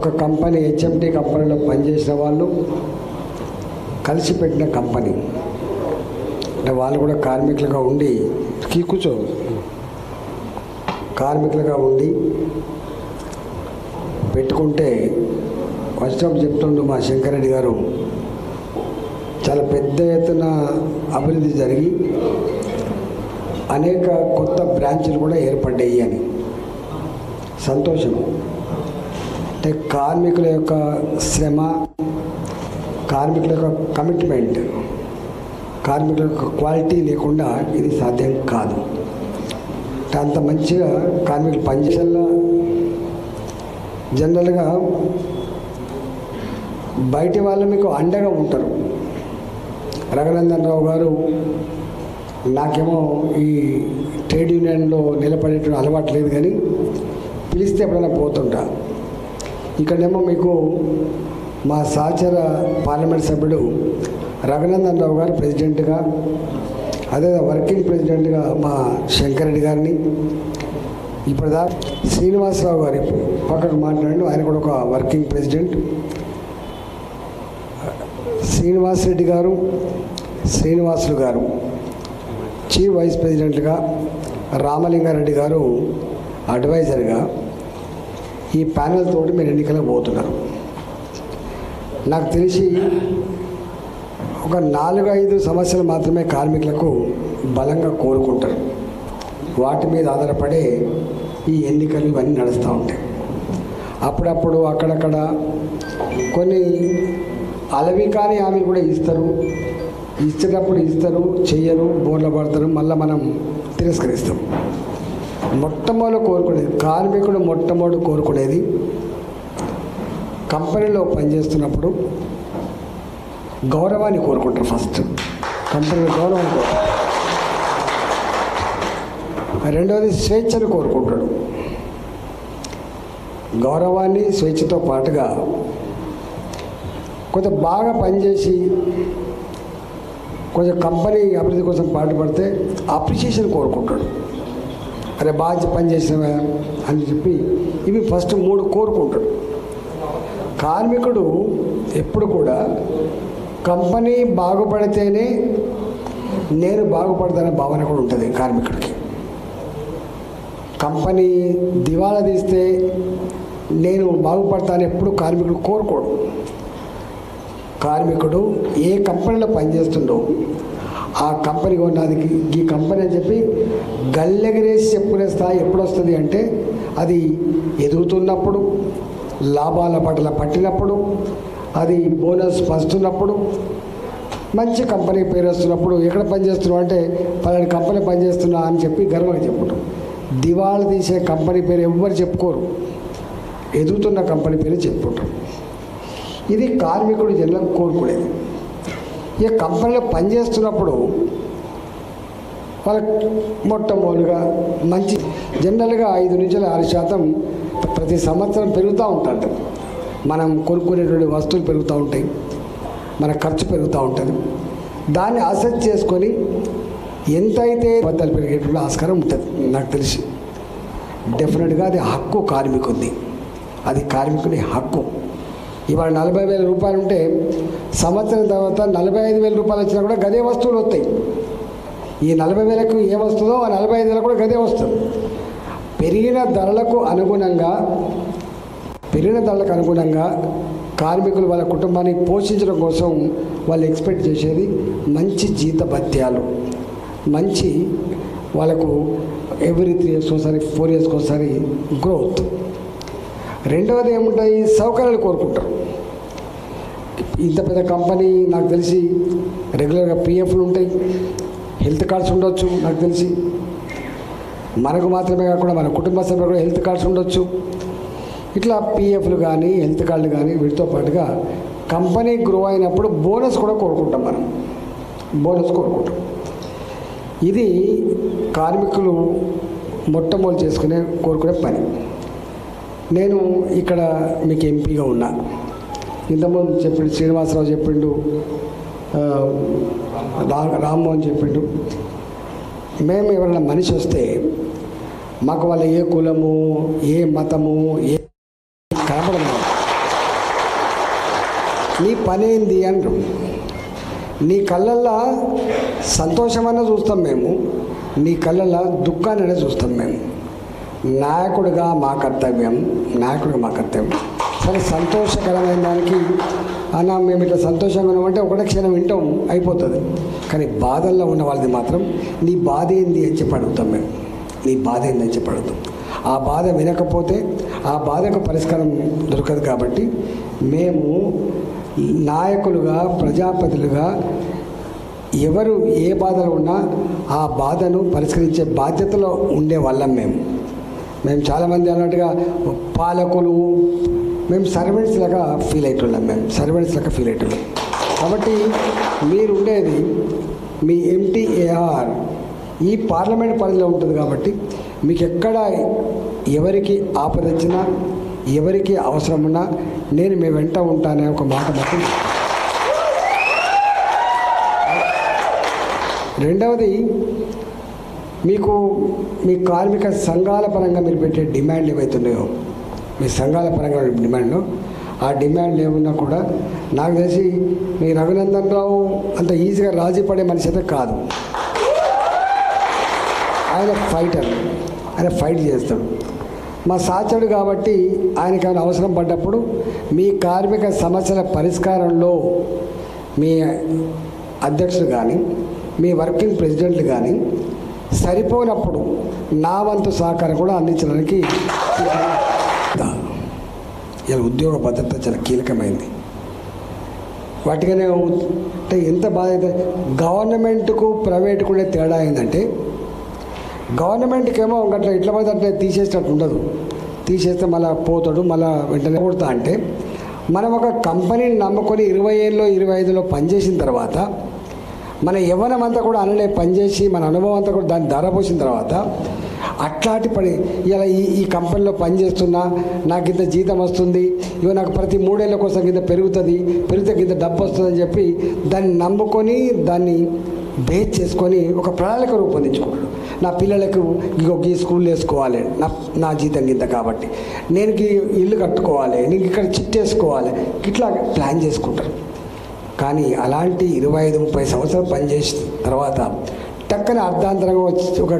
ఒక company HMD కంపెనీలో పనిచేసిన వాళ్ళు కలిసి పెట్టిన కంపెనీ. అంటే వాళ్ళు కూడా కార్మికులుగా ఉండి కూర్చో. కార్మికులుగా ఉండి పెట్టుకుంటే వచ్చినప్పుడు చెప్తుండు మా శంకరెడ్డి గారు చాలా పెద్ద ఎత్తున అభివృద్ధి జరిగి అనేక కొత్త బ్రాంచ్లు కూడా ఏర్పడ్డాయి అని. సంతోషం. అంటే కార్మికుల యొక్క శ్రమ కార్మికుల యొక్క కమిట్మెంట్ కార్మికుల యొక్క క్వాలిటీ లేకుండా ఇది సాధ్యం కాదు. అంత మంచిగా కార్మికులు పనిచేసేలా జనరల్గా బయటి వాళ్ళు మీకు అండగా ఉంటారు. రఘునందన్ రావు గారు నాకేమో ఈ ట్రేడ్ యూనియన్లో నిలబడేటువంటి అలవాటు లేదు కానీ పిలిస్తే ఎప్పుడైనా పోతుంటా. ఇక్కడేమో మీకు మా సహచర పార్లమెంట్ సభ్యుడు రఘునందన్ రావు గారు ప్రెసిడెంట్గా అదే వర్కింగ్ ప్రెసిడెంట్గా మా శంకరెడ్డి గారిని. ఇప్పటిదా శ్రీనివాసరావు గారి పక్కకు మాట్లాడండి ఆయన కూడా ఒక వర్కింగ్ ప్రెసిడెంట్. శ్రీనివాస్ రెడ్డి గారు శ్రీనివాసులు గారు చీఫ్ వైస్ ప్రెసిడెంట్గా రామలింగారెడ్డి గారు అడ్వైజర్గా ఈ ప్యానెల్ తోటి మీరు ఎన్నికలకు పోతున్నారు. నాకు తెలిసి ఒక నాలుగు ఐదు సమస్యలు మాత్రమే కార్మికులకు బలంగా కోరుకుంటారు. వాటి మీద ఆధారపడే ఈ ఎన్నికలు ఇవన్నీ నడుస్తూ ఉంటాయి. అప్పుడప్పుడు అక్కడక్కడ కొన్ని అలవి కాని హామీలు కూడా ఇస్తారు. ఇచ్చేటప్పుడు ఇస్తారు చెయ్యరు బోర్ల పడతారు మళ్ళీ మనం తిరస్కరిస్తాం. మొట్టమొదటి కోరుకునేది కార్మికుడు మొట్టమొదటి కోరుకునేది కంపెనీలో పనిచేస్తున్నప్పుడు గౌరవాన్ని కోరుకుంటారు ఫస్ట్. కంపెనీలో గౌరవాన్ని కోరుకుంటారు. రెండవది స్వేచ్ఛను కోరుకుంటాడు. గౌరవాన్ని స్వేచ్ఛతో పాటుగా కొంచెం బాగా పనిచేసి కొంచెం కంపెనీ అభివృద్ధి కోసం పాటుపడితే అప్రిషియేషన్ కోరుకుంటాడు. అరే బాగా పనిచేసినవా అని చెప్పి ఇవి ఫస్ట్ మూడు కోరుకుంటాడు. కార్మికుడు ఎప్పుడు కూడా కంపెనీ బాగుపడితేనే నేను బాగుపడతానే భావన కూడా ఉంటుంది కార్మికుడికి. కంపెనీ దివాలా తీస్తే నేను బాగుపడతాను ఎప్పుడు కార్మికుడు కోరుకోడు. కార్మికుడు ఏ కంపెనీలో పనిచేస్తుండో ఆ ఆ కంపెనీ ఉన్నది ఈ కంపెనీ అని చెప్పి గల్లెగరేసి చెప్పుకునే స్థాయి ఎప్పుడు వస్తుంది అంటే అది ఎదుగుతున్నప్పుడు లాభాల పట్ల పట్టినప్పుడు అది బోనస్ పంచుతున్నప్పుడు మంచి కంపెనీ పేరు వస్తున్నప్పుడు ఎక్కడ పనిచేస్తున్నావు అంటే పలాని కంపెనీ పనిచేస్తున్నా అని చెప్పి గర్వంగా చెప్పుకుంటాం. దివాళ తీసే కంపెనీ పేరు ఎవ్వరు చెప్పుకోరు. ఎదుగుతున్న కంపెనీ పేరు చెప్పుకుంటారు ఇది కార్మికుడు జనం కోరుకునేది. ఇక కంపెనీలో పనిచేస్తున్నప్పుడు వాళ్ళకి మొట్టమొదటిగా మంచి జనరల్గా ఐదు నుంచి ఆరు శాతం ప్రతి సంవత్సరం పెరుగుతూ ఉంటుంది మనం కొనుక్కునేటువంటి వస్తువులు పెరుగుతూ ఉంటాయి. మన ఖర్చు పెరుగుతూ ఉంటుంది. దాన్ని అసెస్ చేసుకొని ఎంతైతే బద్దలు పెరిగేటువంటి ఆస్కారం ఉంటుంది నాకు తెలిసి. డెఫినెట్గా అది హక్కు కార్మికుంది అది కార్మికుని హక్కు. ఇవాళ నలభై వేల రూపాయలు ఉంటే సంవత్సరం తర్వాత నలభై ఐదు వేల రూపాయలు వచ్చినా కూడా గదే వస్తువులు వస్తాయి. ఈ నలభై వేలకు ఏ వస్తుందో ఆ నలభై ఐదు వేలకు కూడా గదే వస్తుంది. పెరిగిన ధరలకు అనుగుణంగా పెరిగిన ధరలకు అనుగుణంగా కార్మికులు వాళ్ళ కుటుంబాన్ని పోషించడం కోసం వాళ్ళు ఎక్స్పెక్ట్ చేసేది మంచి జీత భత్యాలు. మంచి వాళ్ళకు ఎవ్రీ త్రీ ఇయర్స్ ఒకసారి ఫోర్ ఇయర్స్కి ఒకసారి గ్రోత్. రెండవది ఏముంటాయి? సౌకర్యాలు కోరుకుంటారు. ఇంత పెద్ద కంపెనీ నాకు తెలిసి రెగ్యులర్గా పిఎఫ్లు ఉంటాయి. హెల్త్ కార్డ్స్ ఉండొచ్చు నాకు తెలిసి. మనకు మాత్రమే కాకుండా మన కుటుంబ సభ్యులు కూడా హెల్త్ కార్డ్స్ ఉండొచ్చు. ఇట్లా పిఎఫ్లు కానీ హెల్త్ కార్డులు కానీ వీటితో పాటుగా కంపెనీ గ్రో అయినప్పుడు బోనస్ కూడా కోరుకుంటాం మనం. బోనస్ కోరుకుంటాం. ఇది కార్మికులు మొట్టమొదటి చేసుకునే కోరుకునే పని. నేను ఇక్కడ మీకు ఎంపీగా ఉన్నా. ఇంతకుముందు చెప్పిండు శ్రీనివాసరావు చెప్పిండు రా- రామ్మోహన్ చెప్పిండు. మేము ఎవరైనా మనిషి వస్తే మాకు వాళ్ళ ఏ కులము ఏ మతము ఏ కనపడదు. నీ పని ఏంది నీ కళ్ళల్లో సంతోషమైనా చూస్తాం మేము నీ కళ్ళల్లో దుఃఖాన్ని చూస్తాం మేము. నాయకుడిగా మా కర్తవ్యం నాయకుడిగా మా కర్తవ్యం. సరే సంతోషకరమైన దానికి అన్న మేము ఇట్లా సంతోషంగా ఉన్నామంటే ఒకటే క్షణం వింటాం అయిపోతుంది. కానీ బాధల్లో ఉన్న వాళ్ళది మాత్రం నీ బాధ ఏంది అని చెప్పి అడుగుతాం మేము. నీ బాధ ఏంది అని చెప్పి అడుగుతాం. ఆ బాధ వినకపోతే ఆ బాధకు పరిష్కారం దొరకదు కాబట్టి మేము నాయకులుగా ప్రజాపతులుగా ఎవరు ఏ బాధలో ఉన్నా ఆ బాధను పరిష్కరించే బాధ్యతలో ఉండే వాళ్ళం మేము. మేము చాలామంది అన్నట్టుగా పాలకులు మేము సర్వెంట్స్ లాగా ఫీల్ అవుతున్నాం మేము. సర్వెంట్స్ లాగా ఫీల్ అవుతున్నాం కాబట్టి మీరు ఉండేది మీ ఎంటీఏఆర్ ఈ పార్లమెంట్ పరిధిలో ఉంటుంది కాబట్టి మీకు ఎక్కడ ఎవరికి ఆపద వచ్చినా ఎవరికి అవసరం ఉన్నా నేను మీ వెంట ఉంటానే ఒక మాట మాత్రం రెండవది మీకు మీ కార్మిక సంఘాల పరంగా మీరు పెట్టే డిమాండ్లు ఏవైతున్నాయో మీ సంఘాల పరంగా డిమాండ్. ఆ డిమాండ్ ఏమున్నా కూడా నాకు తెలిసి మీ రఘునందన్ రావు అంత ఈజీగా రాజీ పడే మనిషి అయితే కాదు. ఆయన ఫైటర్. ఆయన ఫైట్ చేస్తాడు. మా సాచడు కాబట్టి ఆయనకి ఆయన అవసరం పడ్డప్పుడు మీ కార్మిక సమస్యల పరిష్కారంలో మీ అధ్యక్షులు కానీ మీ వర్కింగ్ ప్రెసిడెంట్లు కానీ సరిపోనప్పుడు నా వంతు సహకారం కూడా అందించడానికి ఇలా ఉద్యోగ భద్రత చాలా కీలకమైంది. వాటికనే అంటే ఎంత బాధ అయితే గవర్నమెంట్కు ప్రైవేట్కు ఉండే తేడా ఏంటంటే గవర్నమెంట్కి ఏమో అట్లా ఇట్లా పడితే అట్లా తీసేసినట్టు ఉండదు. తీసేస్తే మళ్ళీ పోతాడు మళ్ళీ వెంటనే కొడతా అంటే మనం ఒక కంపెనీని నమ్ముకొని ఇరవై ఏళ్ళలో ఇరవై ఐదులో పనిచేసిన తర్వాత మన యవ్వనం అంతా కూడా అనలే పనిచేసి మన అనుభవం అంతా కూడా దాన్ని ధర పోసిన తర్వాత అట్లాంటి పని ఇలా ఈ ఈ కంపెనీలో పనిచేస్తున్నా నాకు ఇంత జీతం వస్తుంది ఇవి నాకు ప్రతి మూడేళ్ళ కోసం కింద పెరుగుతుంది పెరిగితే కింద డబ్బు వస్తుందని చెప్పి దాన్ని నమ్ముకొని దాన్ని బేస్ చేసుకొని ఒక ప్రణాళిక రూపొందించుకున్నాడు. నా పిల్లలకు ఇంకో ఈ స్కూల్ వేసుకోవాలి నా నా జీతం కింద కాబట్టి. నేను ఇల్లు కట్టుకోవాలి నేను ఇక్కడ చిట్టేసుకోవాలి ఇట్లా ప్లాన్ చేసుకుంటారు. కానీ అలాంటి ఇరవై ఐదు ముప్పై సంవత్సరాలు పనిచేసిన తర్వాత టక్కన అర్ధాంతరంగా వచ్చి ఒక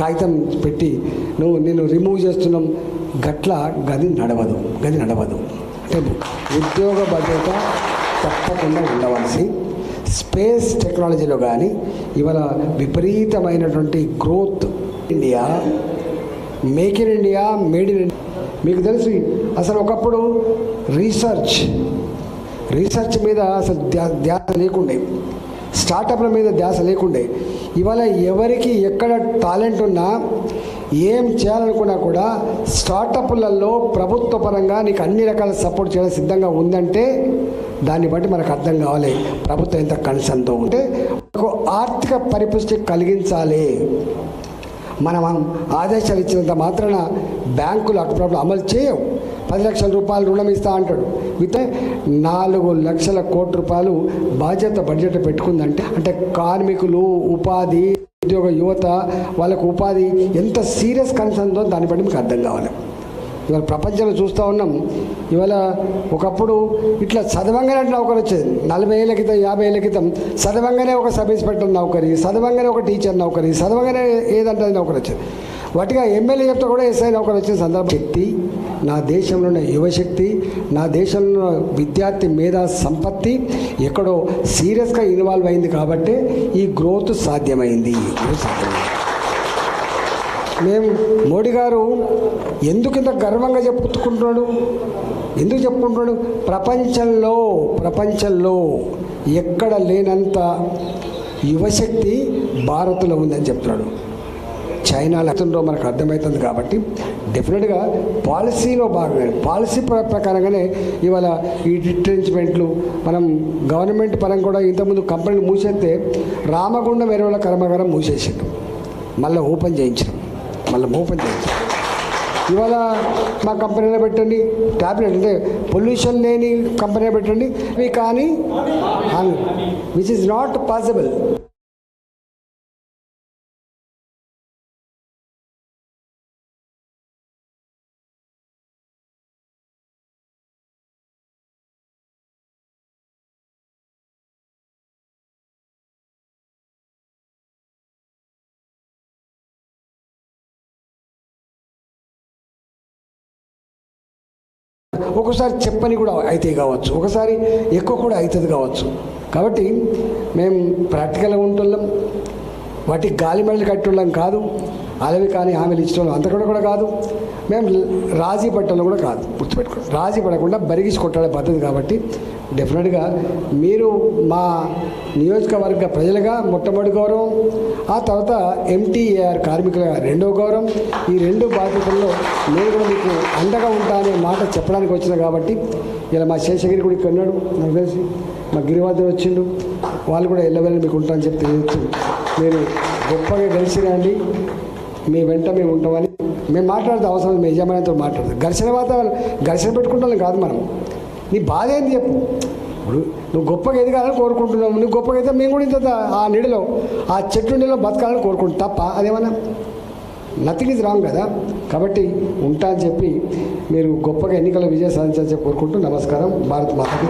కాగితం పెట్టి నువ్వు నేను రిమూవ్ చేస్తున్నాం గట్ల గది నడవదు గది నడవదు. అంటే ఉద్యోగ భద్రత తప్పకుండా ఉండవలసి స్పేస్ టెక్నాలజీలో కానీ ఇవాళ విపరీతమైనటువంటి growth India make in India made in India. మీకు తెలుసు అసలు ఒకప్పుడు రీసెర్చ్ రీసెర్చ్ మీద అసలు ధ్యా ధ్యాస లేకుండే. స్టార్టప్ల మీద ధ్యాస లేకుండే. ఇవాళ ఎవరికి ఎక్కడ టాలెంట్ ఉన్నా ఏం చేయాలనుకున్నా కూడా స్టార్టప్లలో ప్రభుత్వ పరంగా నీకు అన్ని రకాల సపోర్ట్ చేయడం సిద్ధంగా ఉందంటే దాన్ని బట్టి మనకు అర్థం కావాలి. ప్రభుత్వం ఎంత కన్సర్న్తో ఉంటే మనకు ఆర్థిక పరిపుష్టి కలిగించాలి. మనం ఆదేశాలు ఇచ్చినంత మాత్రాన బ్యాంకులు అటుప్రప్పుడు అమలు చేయవు. పది లక్షల రూపాయలు రుణం ఇస్తా అంటాడు. అయితే నాలుగు లక్షల కోట్ల రూపాయలు బాధ్యత బడ్జెట్ పెట్టుకుందంటే అంటే కార్మికులు ఉపాధి ఉద్యోగ యువత వాళ్ళకు ఉపాధి ఎంత సీరియస్ కన్సర్న్ ఉందో దాన్ని బట్టి మీకు అర్థం కావాలి. ఇవాళ ప్రపంచంలో చూస్తూ ఉన్నాం ఇవాళ ఒకప్పుడు ఇట్లా చదవంగానే నౌకరు వచ్చేది. నలభై ఏళ్ళ క్రితం యాభై ఏళ్ళ క్రితం చదవంగానే ఒక సబ్ ఇన్స్పెక్టర్ నౌకరి చదవంగానే ఒక టీచర్ నౌకరి చదవంగానే ఏదంటే నౌకరీ వచ్చేది. వాటిగా ఎమ్మెల్యే చెప్తే కూడా ఎస్ఐ నౌకరు వచ్చిన సందర్భం. శక్తి నా దేశంలో ఉన్న యువశక్తి నా దేశంలో విద్యార్థి మేధా సంపత్తి ఎక్కడో సీరియస్గా ఇన్వాల్వ్ అయింది కాబట్టి ఈ గ్రోత్ సాధ్యమైంది. గ్రోత్ సాధ్యమైంది. మేము మోడీ గారు ఎందుకు ఇంత గర్వంగా చెప్పుకుంటున్నాడు? ఎందుకు చెప్పుకుంటున్నాడు? ప్రపంచంలో ప్రపంచంలో ఎక్కడ లేనంత యువశక్తి భారత్లో ఉందని చెప్తున్నాడు. చైనా ఎంతుందో మనకు అర్థమవుతుంది కాబట్టి డెఫినెట్గా పాలసీలో భాగమే. పాలసీ ప్ర- ప్రకారంగానే ఇవాళ ఈ రిట్రెంచ్మెంట్లు మనం గవర్నమెంట్ పరం కూడా ఇంతకుముందు కంపెనీలు మూసేస్తే రామగుండం ఎరువుల కర్మాగారం మూసేసాడు. మళ్ళీ ఓపెన్ చేయించడం మళ్ళీ ఓపెన్ చేయించడం ఇవాళ మా కంపెనీలో పెట్టండి ట్యాబ్లెట్ అంటే పొల్యూషన్ లేని కంపెనీ పెట్టండి. ఇవి కానీ విచ్ ఇస్ నాట్ పాసిబుల్ ఒక్కోసారి చెప్పని కూడా అయితే కావచ్చు. ఒకసారి ఎక్కువ కూడా అవుతుంది కావచ్చు. కాబట్టి మేము ప్రాక్టికల్గా ఉంటున్నాం. వాటికి గాలి మెడలు కట్టుళ్ళం కాదు. అలవి కానీ హామీలు ఇచ్చడం అంత కూడా కూడా కాదు. మేము రాజీ పట్టడం కూడా కాదు. గుర్తుపెట్టుకోండి. రాజీ పడకుండా బరిగిసి కొట్టాడే పద్ధతి కాబట్టి డెఫినెట్గా మీరు మా నియోజకవర్గ ప్రజలుగా మొట్టమొదటి గౌరవం ఆ తర్వాత ఎంటీఏఆర్ కార్మికులుగా రెండో గౌరవం. ఈ రెండు బాధ్యతల్లో నేను కూడా మీకు అండగా ఉంటా అనే మాట చెప్పడానికి వచ్చిన కాబట్టి ఇలా మా శేషగిరి కూడా ఇక్కడ ఉన్నాడు నాకు తెలిసి. మా గిరివాదం వచ్చిండు. వాళ్ళు కూడా ఎల్లవెల్లి మీకు ఉంటారని చెప్పి తెలియచ్చు మీరు గొప్పగా కలిసి రండి మీ వెంట మేము ఉంటామని మేము మాట్లాడితే అవసరం మీ యజమానితో మాట్లాడదు. ఘర్షణ వాతావరణం ఘర్షణ పెట్టుకుంటాం కాదు మనం. నీ బాధ ఏంది చెప్పు. ఇప్పుడు నువ్వు గొప్పగా ఎదగాలని కోరుకుంటున్నావు. నువ్వు గొప్పగా అయితే మేము కూడా ఇంత ఆ నీడలో ఆ చెట్టు నీడలో బతకాలని కోరుకుంటాం. తప్ప అదేమన్నా? నథింగ్ ఇస్ రాంగ్ కదా. కాబట్టి ఉంటా అని చెప్పి మీరు గొప్పగా ఎన్నికల విజయ సాధించాలని చెప్పి కోరుకుంటూ నమస్కారం. భారత్ మాతకి